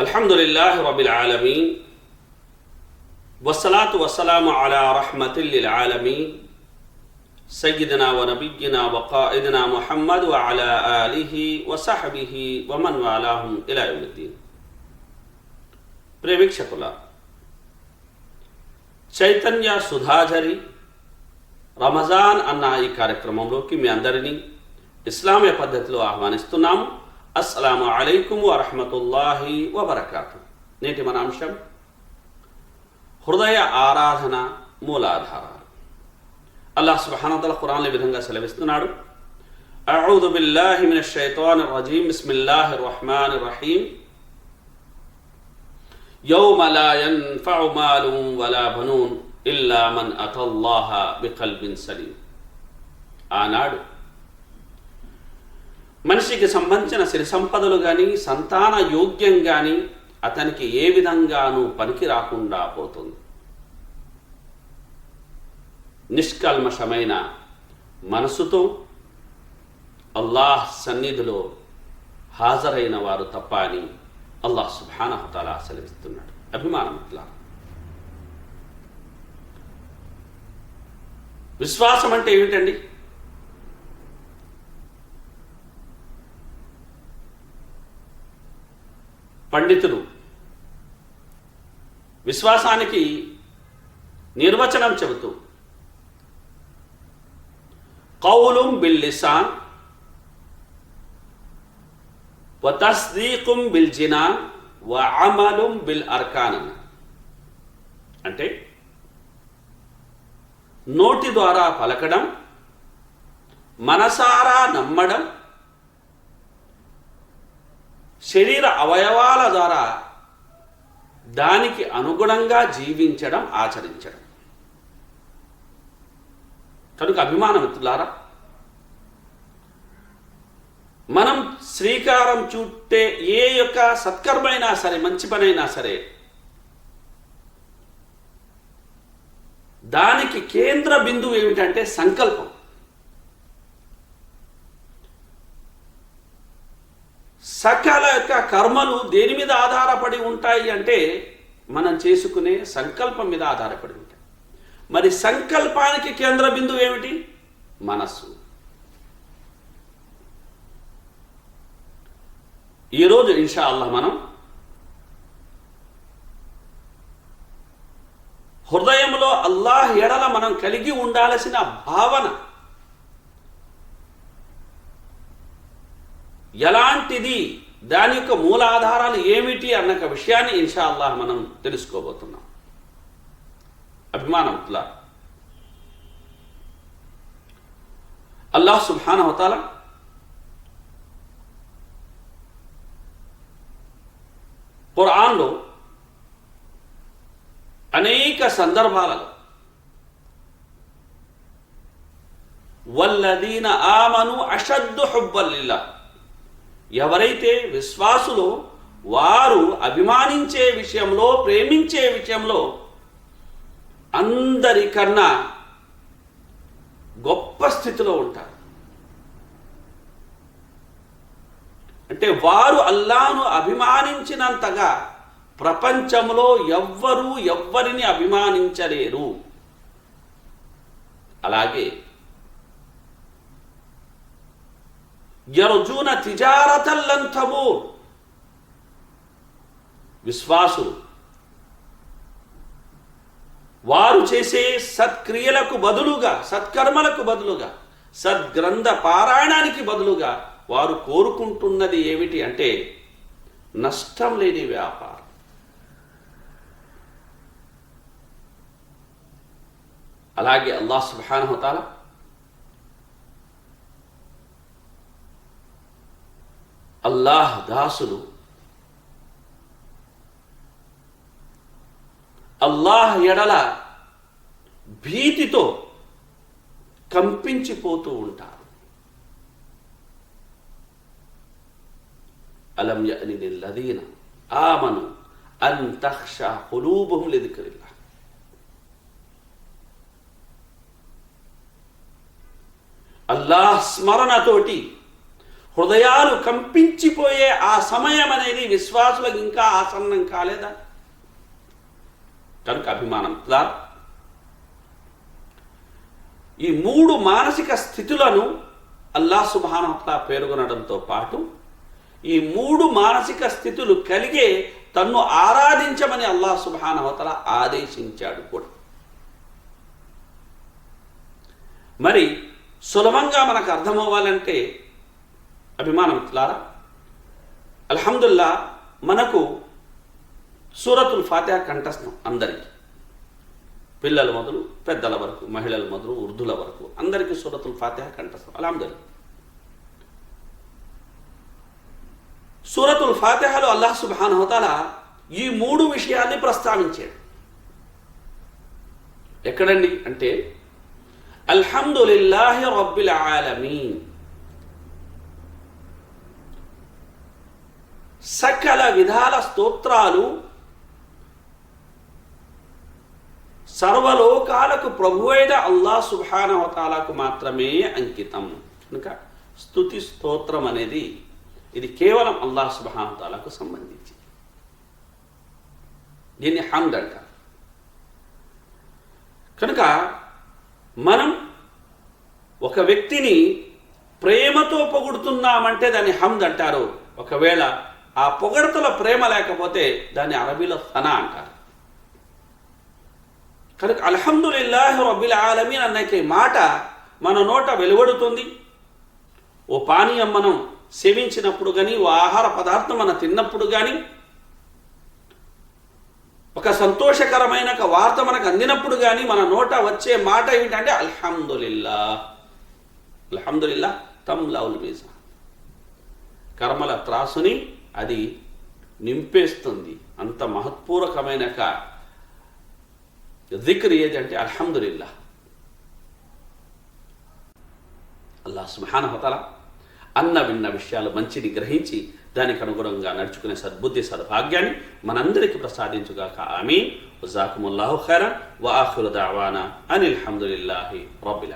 الحمد لله رب العالمين والصلاة والسلام على رحمة للعالمين سيدنا ونبينا وقائدنا محمد وعلى آله وصحبه ومن والاهم إلى يوم الدين ప్రేమిక్షకుల చైతన్య సుధాజరి రమజాన్ అన్న ఈ కార్యక్రమంలోకి మీ అందరినీ ఇస్లామీయ పద్ధతిలో ఆహ్వానిస్తున్నాము అస్సలాము అలైకుం వరహమతుల్లాహి వబర్కాతు నేటి మన అంశం హృదయ ఆరాధన మూలాధారాలు అల్లాహ్ సుబ్హానహు ఖురాన్ ఈ విధంగా సెలవిస్తున్నాడు అఊదు బిల్లాహి మినష్ షైతానిర్ రజీం బిస్మిల్లాహిర్ రహ్మానిర్ రహీం యౌమ లా యన్ఫఉ మాలున్ వలా బనూన్ ఇల్లా మన్ అతల్లాహ బికల్బిన్ సలీం ఆనాడు మనిషికి సంబంధించిన సిరి సంపదలు కానీ సంతాన యోగ్యం కానీ అతనికి ఏ విధంగానూ పనికి రాకుండా పోతుంది. నిష్కల్మషమైన మనసుతో అల్లాహ్ సన్నిధిలో హాజరైన వారు తప్ప అని అల్లాహ్ సుభానహతాలా సెలవిస్తున్నాడు. అభిమానమిట్లా విశ్వాసం అంటే ఏమిటండి? పండితులు విశ్వాసానికి నిర్వచనం చెబుతూ కౌలుం బిల్ వతస్దీకుం వ తస్దీకుం బిల్ జినాన్ వ అమలుం బిల్ అర్కాన్. అంటే నోటి ద్వారా పలకడం మనసారా నమ్మడం శరీర అవయవాల ద్వారా దానికి అనుగుణంగా జీవించడం ఆచరించడం. కనుక అభిమానమిత్రులారా మనం శ్రీకారం చుట్టే ఏ యొక్క సత్కర్మైనా సరే మంచి పనైనా సరే దానికి కేంద్ర బిందువు ఏమిటంటే సంకల్పం. సకల యొక్క కర్మలు దేని మీద ఆధారపడి ఉంటాయి అంటే మనం చేసుకునే సంకల్పం మీద ఆధారపడి ఉంటాయి. మరి సంకల్పానికి కేంద్ర బిందువు ఏమిటి? మనస్సు. ఈరోజు ఇన్షా అల్లాహ్ మనం హృదయంలో అల్లాహ్ ఎడల మనం కలిగి ఉండాల్సిన భావన ఎలాంటిది? దాని యొక్క మూలాధారాలు ఏమిటి అన్న ఒక విషయాన్ని ఇన్షా మనం తెలుసుకోబోతున్నాం. అభిమానం అల్లాహ్ సుబ్హాన ఖురాన్లో అనేక సందర్భాలలో వల్లదీన ఆమను అషద్దు హుబ్బల్లిల్లా ఎవరైతే విశ్వాసులో వారు అభిమానించే విషయంలో ప్రేమించే విషయంలో అందరికన్నా గొప్ప స్థితిలో ఉంటారు. అంటే వారు అల్లాను అభిమానించినంతగా ప్రపంచంలో ఎవ్వరూ ఎవ్వరిని అభిమానించలేరు. అలాగే యర్జూన తిజారతల్లంతము విశ్వాసులు వారు చేసే సత్క్రియలకు బదులుగా సత్కర్మలకు బదులుగా సద్గ్రంథ పారాయణానికి బదులుగా వారు కోరుకుంటున్నది ఏమిటి అంటే నష్టం లేని వ్యాపారం. అలాగే అల్లాహ్ సుబ్హానహు అల్లాహ్ దాసులు. అల్లాహ్ ఎడల భీతితో కంపించిపోతూ ఉంటారు. అలం యని ఆమను అన్ తఖ్షా ఖులూబుహుం అల్లాహ్ స్మరణతోటి హృదయాలు కంపించిపోయే ఆ సమయం అనేది విశ్వాసులకు ఇంకా ఆసన్నం కాలేదా? కనుక అభిమానం దా ఈ మూడు మానసిక స్థితులను అల్లా సుభానత్లా పేర్కొనడంతో పాటు ఈ మూడు మానసిక స్థితులు కలిగే తన్ను ఆరాధించమని అల్లా సుభానవతల ఆదేశించాడు కూడా. మరి సులభంగా మనకు అర్థమవ్వాలంటే అభిమానమిత్రులారా అల్హమ్దుల్లా మనకు సూరతుల్ ఫాతిహా కంఠస్థం అందరికీ. పిల్లల మొదలు పెద్దల వరకు మహిళల మొదలు వృద్ధుల వరకు అందరికీ సూరతుల్ ఫాతిహా కంఠస్థం. అల్హమ్దుల్లా సూరతుల్ ఫాతిహాలో అల్లాహ్ సుబానహతాల ఈ మూడు విషయాల్ని ప్రస్తావించాడు. ఎక్కడండి? అంటే అల్హమ్దుల్లాహి రబ్బిల్ ఆలమీన్. సకల విధాల స్తోత్రాలు సర్వలోకాలకు ప్రభు అయిన అల్లా సుభానవతాలకు మాత్రమే అంకితం. కనుక స్థుతి స్తోత్రం అనేది ఇది కేవలం అల్లా సుభానవతాలకు సంబంధించి. దీన్ని హంద్ అంటారు. కనుక మనం ఒక వ్యక్తిని ప్రేమతో పొగుడుతున్నామంటే దాన్ని హంద్ అంటారు. ఒకవేళ ఆ పొగడతల ప్రేమ లేకపోతే దాన్ని అరబీలో సన అంటారు. కనుక అల్హమ్దుల్లాహ్ రబ్బిల్ ఆలమీన్ అన్నకి మాట మన నోట వెలువడుతుంది. ఓ పానీయం మనం సేవించినప్పుడు కానీ ఓ ఆహార పదార్థం మనం తిన్నప్పుడు కానీ ఒక సంతోషకరమైన ఒక వార్త మనకు అందినప్పుడు కానీ మన నోట వచ్చే మాట ఏమిటంటే అల్హమ్దుల్లా అల్హమ్దుల్లా తమ్ లౌల్ మీజా కర్మల త్రాసుని అది నింపేస్తుంది. అంత మహత్పూర్వకమైన దిక్ర్ ఏదంటే అల్హమ్దుల్లా అల్లా సుహానహతల అన్న విన్న విషయాలు మంచిని గ్రహించి దానికి అనుగుణంగా నడుచుకునే సద్బుద్ధి సద్భాగ్యాన్ని మనందరికీ ప్రసాదించుగాక. ఆమె జాకుముల్లాహు ఖైరన్. వఆఖిరు దావానా అనిల్ హమ్దులిల్లాహి రబ్బిల్